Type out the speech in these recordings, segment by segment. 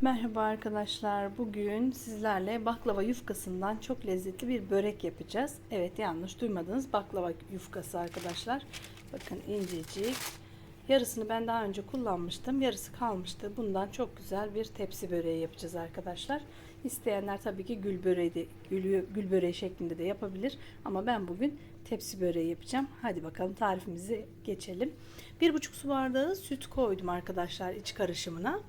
Merhaba arkadaşlar. Bugün sizlerle baklava yufkasından çok lezzetli bir börek yapacağız. Evet yanlış duymadınız. Baklava yufkası arkadaşlar. Bakın incecik. Yarısını ben daha önce kullanmıştım. Yarısı kalmıştı. Bundan çok güzel bir tepsi böreği yapacağız arkadaşlar. İsteyenler tabii ki gül böreği de, gül, gül böreği şeklinde de yapabilir. Ama ben bugün tepsi böreği yapacağım. Hadi bakalım tarifimizi geçelim. 1,5 su bardağı süt koydum arkadaşlar iç karışımına.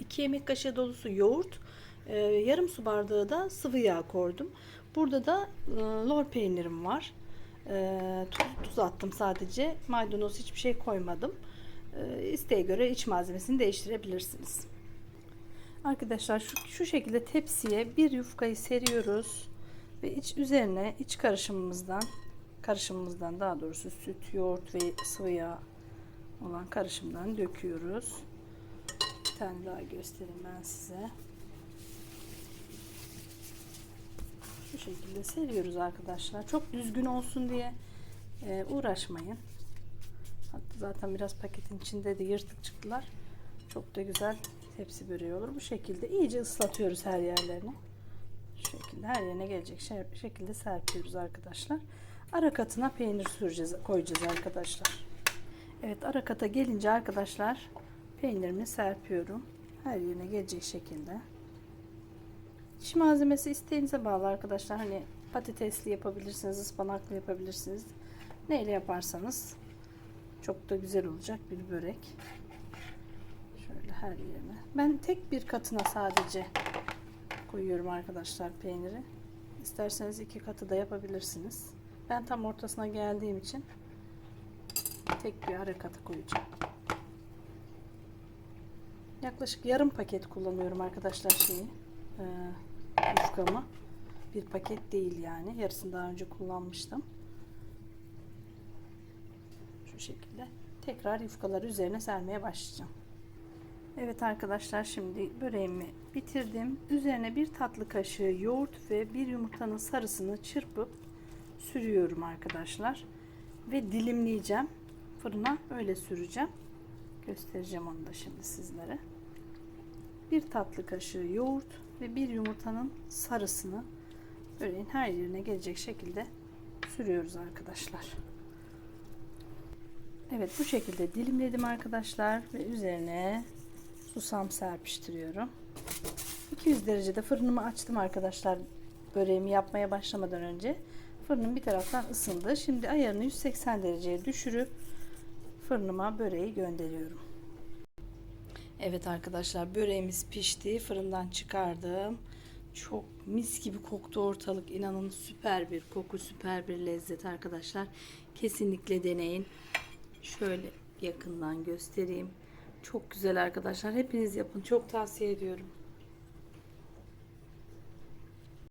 2 yemek kaşığı dolusu yoğurt, e, yarım su bardağı da sıvı yağ koydum. Burada da e, lor peynirim var. E, Tuz, tuz attım sadece. Maydanoz hiçbir şey koymadım. İsteğe göre iç malzemesini değiştirebilirsiniz. Arkadaşlar şu, şu şekilde tepsiye bir yufkayı seriyoruz ve iç üzerine iç karışımımızdan karışımımızdan daha doğrusu süt, yoğurt ve sıvı yağ olan karışımdan döküyoruz. Bir tane daha göstereyim ben size. Şu şekilde seriyoruz arkadaşlar. Çok düzgün olsun diye e, uğraşmayın. Hatta zaten biraz paketin içinde de yırtık çıktılar. Çok da güzel tepsi böreği olur. Bu şekilde iyice ıslatıyoruz her yerlerini. Şu şekilde her yerine gelecek şekilde serpiyoruz arkadaşlar. Ara katına peynir süreceğiz, koyacağız arkadaşlar. Evet ara kata gelince arkadaşlar peynirimi serpiyorum. Her yerine gelecek şekilde. İç malzemesi isteğinize bağlı arkadaşlar. Hani patatesli yapabilirsiniz, ıspanaklı yapabilirsiniz. Neyle yaparsanız çok da güzel olacak bir börek. Şöyle her yerine. Ben tek bir katına sadece koyuyorum arkadaşlar peyniri. İsterseniz iki katı da yapabilirsiniz. Ben tam ortasına geldiğim için tek bir ara katı koyacağım. Yaklaşık yarım paket kullanıyorum arkadaşlar şeyi. E. Bir paket değil yani. Yarısını daha önce kullanmıştım. Şu şekilde. Tekrar yufkaları üzerine sermeye başlayacağım. Evet arkadaşlar şimdi böreğimi bitirdim. Üzerine bir tatlı kaşığı yoğurt ve bir yumurtanın sarısını çırpıp sürüyorum arkadaşlar. Ve dilimleyeceğim. Fırına öyle süreceğim. Göstereceğim onu da şimdi sizlere. Bir tatlı kaşığı yoğurt ve bir yumurtanın sarısını böreğin her yerine gelecek şekilde sürüyoruz arkadaşlar. Evet bu şekilde dilimledim arkadaşlar ve üzerine susam serpiştiriyorum. 200 derecede fırınımı açtım arkadaşlar böreğimi yapmaya başlamadan önce. Fırınım bir taraftan ısındı. Şimdi ayarını 180 dereceye düşürüp fırınıma böreği gönderiyorum. Evet arkadaşlar böreğimiz pişti. Fırından çıkardım. Çok mis gibi koktu ortalık. İnanın süper bir koku, süper bir lezzet arkadaşlar. Kesinlikle deneyin. Şöyle yakından göstereyim. Çok güzel arkadaşlar. Hepiniz yapın. Çok tavsiye ediyorum.